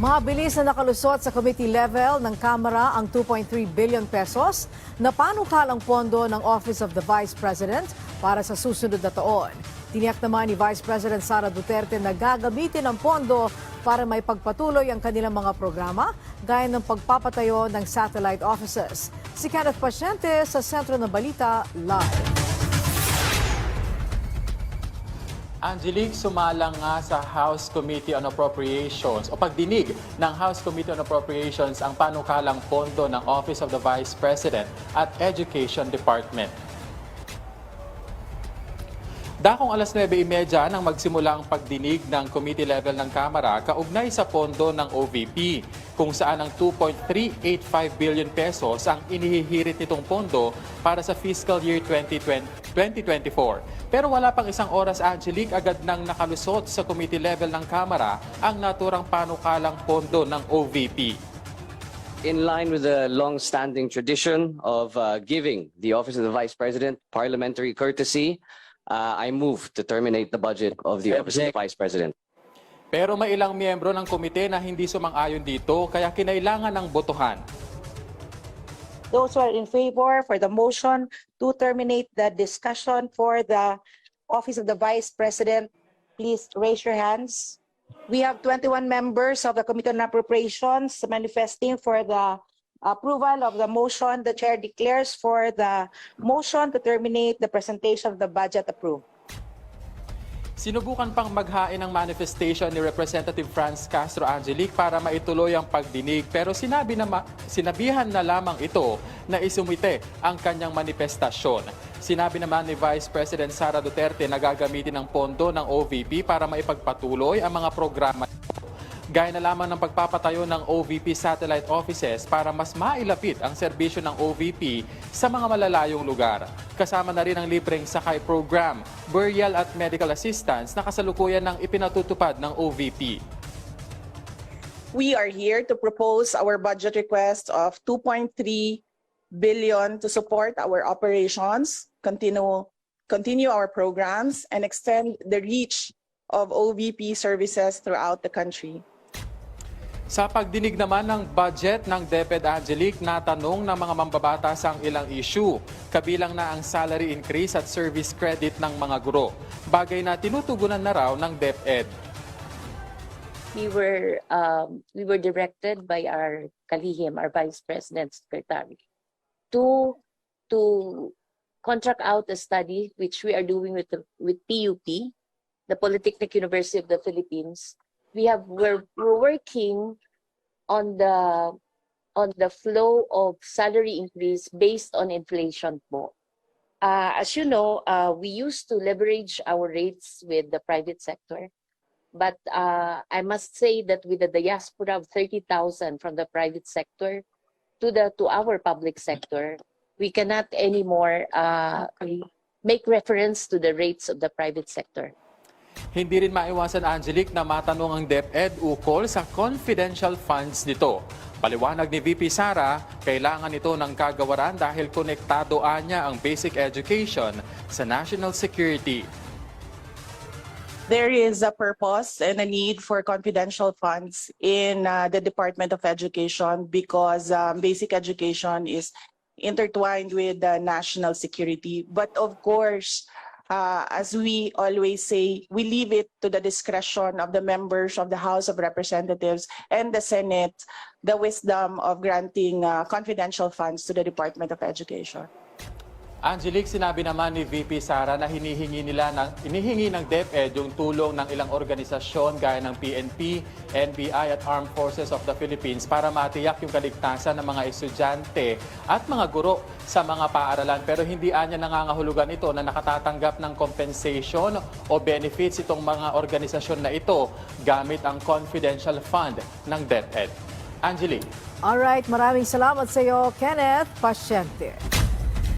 Mabilis na nakalusot sa committee level ng Kamara ang 2.3 billion pesos na panukalang pondo ng Office of the Vice President para sa susunod na taon. Tiniyak naman ni Vice President Sara Duterte na gagamitin ang pondo para may pagpatuloy ang kanilang mga programa gaya ng pagpapatayo ng satellite offices. Si Kenneth Pasyente sa Sentro ng Balita Live. Angelique, sumalang nga sa House Committee on Appropriations o pagdinig ng House Committee on Appropriations ang panukalang pondo ng Office of the Vice President at Education Department. Dakong alas 9.30 nang magsimula ang pagdinig ng committee level ng Kamara kaugnay sa pondo ng OVP kung saan ang 2.385 billion pesos ang inihihirit nitong pondo para sa fiscal year 2020, 2024. Pero wala pang isang oras, Angelique, agad nang nakalusot sa committee level ng Kamara ang naturang panukalang pondo ng OVP. In line with the long-standing tradition of uh, giving the Office of the Vice President parliamentary courtesy, uh, I move to terminate the budget of the Office of the Vice President. Pero may ilang miyembro ng komite na hindi sumang-ayon dito kaya kinailangan ng botohan. Those who are in favor for the motion to terminate the discussion for the office of the vice president, please raise your hands. We have 21 members of the Committee on Appropriations manifesting for the approval of the motion. The chair declares for the motion to terminate the presentation of the budget approved. Sinubukan pang maghain ng manifestation ni Representative Franz Castro Angelique para maituloy ang pagdinig pero sinabi na sinabihan na lamang ito na isumite ang kanyang manifestasyon. Sinabi naman ni Vice President Sara Duterte na gagamitin ang pondo ng OVP para maipagpatuloy ang mga programa Gaya na lamang ng pagpapatayo ng OVP satellite offices para mas mailapit ang serbisyo ng OVP sa mga malalayong lugar. Kasama na rin ang libreng sakay program, burial at medical assistance na kasalukuyan ng ipinatutupad ng OVP. we are here to propose our budget request of 2.3 billion to support our operations, continue continue our programs and extend the reach of OVP services throughout the country. Sa pagdinig naman ng budget ng DepEd Angelique, natanong ng mga mambabatas ang ilang issue, kabilang na ang salary increase at service credit ng mga guro. Bagay na tinutugunan na raw ng DepEd. we were um, we were directed by our kalihim, our vice president secretary, to to contract out a study which we are doing with with PUP, the Polytechnic University of the Philippines. We have we're, we're working on the on the flow of salary increase based on inflation po. Uh, as you know, uh, we used to leverage our rates with the private sector. But uh, I must say that with the diaspora of 30,000 from the private sector to the to our public sector, we cannot anymore uh, make reference to the rates of the private sector. Hindi rin maiwasan, Angelique, na matanong ang DepEd ukol sa confidential funds nito. Paliwanag ni VP Sara, kailangan ito ng kagawaran dahil konektado niya ang basic education sa national security. There is a purpose and a need for confidential funds in uh, the Department of Education because um, basic education is intertwined with the national security. But of course, uh, as we always say, we leave it to the discretion of the members of the House of Representatives and the Senate, the wisdom of granting uh, confidential funds to the Department of Education. Angelique, sinabi naman ni VP Sara na hinihingi nila ng, hinihingi ng DepEd yung tulong ng ilang organisasyon gaya ng PNP, NBI at Armed Forces of the Philippines para matiyak yung kaligtasan ng mga estudyante at mga guro sa mga paaralan. Pero hindi anya nangangahulugan ito na nakatatanggap ng compensation o benefits itong mga organisasyon na ito gamit ang confidential fund ng DepEd. Angelique. Alright, maraming salamat sa iyo, Kenneth Pasyente.